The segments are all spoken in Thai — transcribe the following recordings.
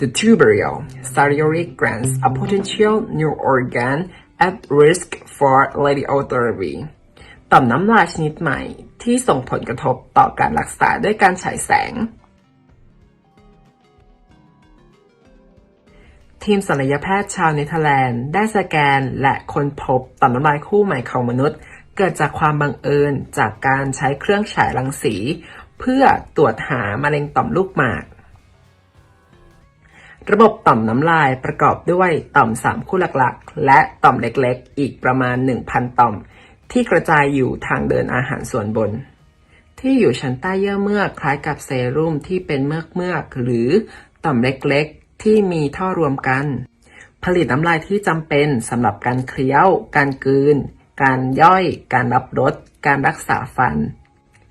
The tubercle salivary glands a potential new organ at risk for radiotherapy ต่อมน้ำลายชนิดใหม่ที่ส่งผลกระทบต่อการรักษาด้วยการฉายแสง ทีมศัลยแพทย์ชาวเนเธอร์แลนด์ได้สแกนและค้นพบต่อมน้ำลายคู่ใหม่ของมนุษย์ เกิดจากความบังเอิญจากการใช้เครื่องฉายรังสี เพื่อตรวจหามะเร็งต่อมลูกหมาก ระบบต่อมน้ำลายประกอบด้วยต่อมสามคู่หลักๆ และต่อมเล็กๆ อีกประมาณ 1,000 ต่อม ที่กระจายอยู่ทางเดินอาหารส่วนบน ที่อยู่ชั้นใต้เยื่อเมือกคล้ายกับเซรุ่มที่เป็นเมือกเมือกหรือต่อมเล็กๆ ที่มีท่อรวมกัน ผลิตน้ำลายที่จำเป็นสำหรับการเคี้ยว การกลืน การย่อย การรับรส การรักษาฟัน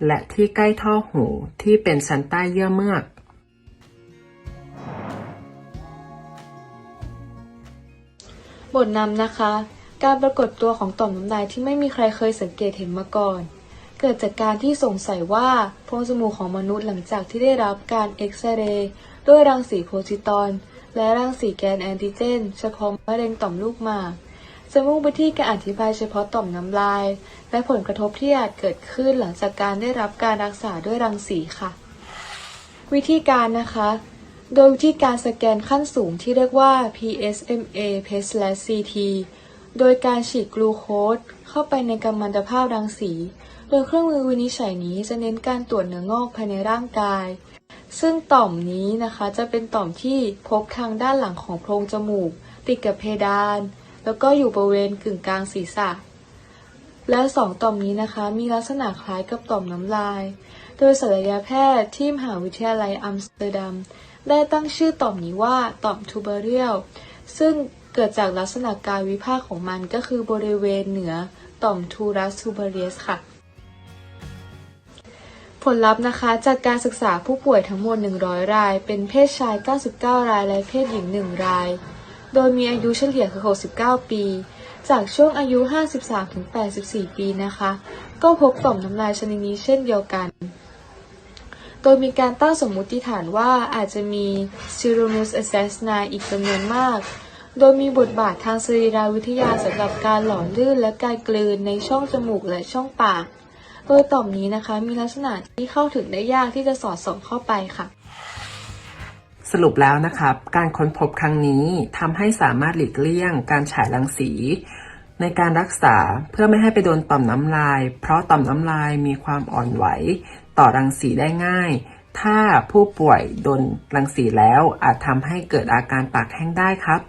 และที่ใกล้ท่อหูที่เป็นชั้นใต้เยื่อเมือก บทนำนะคะ การปรากฏตัวของต่อมน้ำลายที่ไม่มีใครเคยสังเกตเห็นมาก่อน เกิดจากการที่สงสัยว่าโพรงจมูกของมนุษย์หลังจากที่ได้รับการเอ็กซเรย์ด้วยรังสีโพซิตรอนและรังสีแกนแอนติเจน เฉพาะมะเร็งต่อมลูกหมากจะมุ่งไปที่การอธิบายเฉพาะต่อมน้ำลาย และผลกระทบที่อาจเกิดขึ้นหลังจากการได้รับการรักษาด้วยรังสีค่ะ วิธีการนะคะ โดยวิธีการสแกนขั้นสูงที่เรียกว่า PSMA PET/CT โดยการฉีดกลูโคสเข้าไปในกัมมันตภาพรังสี โดยเครื่องมือวินิจฉัยนี้จะเน้นการตรวจเนื้องอกภายในร่างกาย ซึ่งต่อมนี้นะคะจะเป็นต่อมที่พบทางด้านหลังของโพรงจมูก ติดกับเพดาน แล้วก็อยู่บริเวณกึ่งกลางศีรษะ และสองต่อมนี้นะคะ มีลักษณะคล้ายกับต่อมน้ำลาย โดยศัลยแพทย์ที่มหาวิทยาลัยอัมสเตอร์ดัม ได้ตั้งชื่อต่อมนี้ว่าต่อมทูเบอเรียลซึ่งเกิดจากลักษณะการวิภาคของมันก็คือบริเวณเหนือต่อมทูรัสทูเบเรียสค่ะ ผลลัพธ์นะคะจากการศึกษาผู้ป่วยทั้งหมด 100 ราย เป็นเพศชาย 99 ราย และเพศหญิง 1 ราย โดยมีอายุเฉลี่ยคือ 69 ปี จากช่วงอายุ 53-84 ปีนะคะ ก็พบต่อมน้ำลายชนิดนี้เช่นเดียวกัน ดยมีการตั้งสมมุติฐานว่าอาจจะมี s e r o m u s assassina อีกจำนวนมาก โดยมีบทบาททางสรีรวิทยาสำหรับการหล่อลื่นและการกลืนในช่องจมูกและช่องปาก โดยต่อมนี้นะคะมีลักษณะที่เข้าถึงได้ยากที่จะสอดส่องเข้าไปค่ะ สรุปแล้วนะครับ การค้นพบครั้งนี้ทำให้สามารถหลีกเลี่ยงการฉายรังสี ในการรักษาเพื่อไม่ให้ไปโดนต่อมน้ำลาย เพราะต่อมน้ำลายมีความอ่อนไหว ต่อรังสีได้ง่าย ถ้าผู้ป่วยโดนรังสีแล้วอาจทำให้เกิดอาการปากแห้งได้ครับ